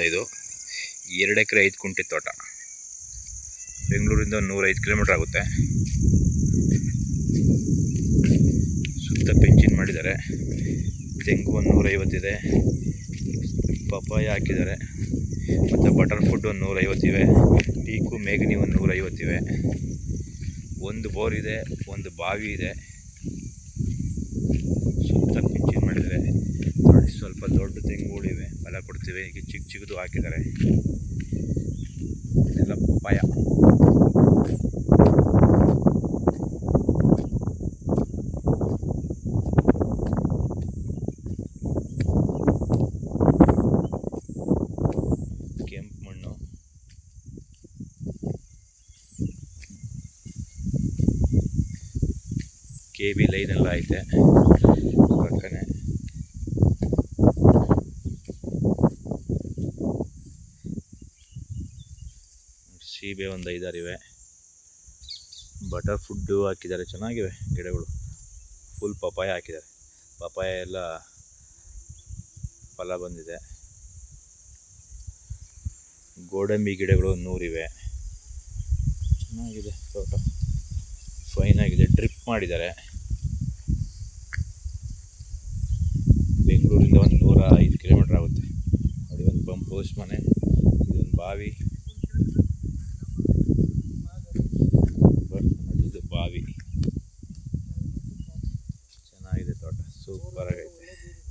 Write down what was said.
ಇದು ಎರಡು ಎಕರೆ ಐದು ಕುಂಟೆ ತೋಟ. ಬೆಂಗಳೂರಿಂದ ನೂರೈದು ಕಿಲೋಮೀಟರ್ ಆಗುತ್ತೆ. ಸುತ್ತ ಪೆಂಚಿನ್ ಮಾಡಿದ್ದಾರೆ. ತೆಂಗು ಒಂದು ನೂರೈವತ್ತಿದೆ ಪಪ್ಪಾಯ ಹಾಕಿದ್ದಾರೆ. ಮತ್ತು ಬಟರ್ ಫುಡ್ ಒಂದು ನೂರೈವತ್ತಿವೆ ಟೀಕು, ಮೇಗನಿ ಒಂದು ನೂರೈವತ್ತಿವೆ ಒಂದು ಬೋರ್ ಇದೆ, ಒಂದು ಬಾವಿ ಇದೆ ಸುತ್ತ ಪಿಂಚಿನ್ ಮಾಡಿದ್ದಾರೆ ನೋಡಿ ಸ್ವಲ್ಪ ದೊಡ್ಡ ತೆಂಗುಗಳಿವೆ ಫಲ ಕೊಡ್ತಿವೆ. ಈಗ ಚಿಕ್ಕ ಚಿಕ್ಕದು ಹಾಕಿದ್ದಾರೆ. ಎಲ್ಲ ಪಪಾಯ ಕೆಂಪು ಮಣ್ಣು. ಕೆ ಬಿ ಲೈನ್ ಎಲ್ಲ ಐತೆ. ಪಕ್ಕನೆ. ಸೀಬೆ ಒಂದು ಐದಾರು ಇವೆ. ಬಟರ್ ಫುಡ್ಡು ಹಾಕಿದ್ದಾರೆ, ಚೆನ್ನಾಗಿವೆ ಗಿಡಗಳು. ಫುಲ್ ಪಪಾಯ ಹಾಕಿದ್ದಾರೆ. ಪಪಾಯ ಎಲ್ಲ ಫಲ ಬಂದಿದೆ. ಗೋಡಂಬಿ ಗಿಡಗಳು ನೂರಿವೆ. ಚೆನ್ನಾಗಿದೆ ತೋಟ. ಫೈನ್ ಆಗಿದೆ ಡ್ರಿಪ್ ಮಾಡಿದ್ದಾರೆ. ಬೆಂಗಳೂರಿಂದ ಒಂದು ನೂರ ಐದು ಕಿಲೋಮೀಟ್ರ್ ಆಗುತ್ತೆ. ನೋಡಿ ಒಂದು ಪಂಪ್ ಹೌಸ್ ಮನೆ. ಇದೊಂದು ಬಾವಿ. su paracaidista.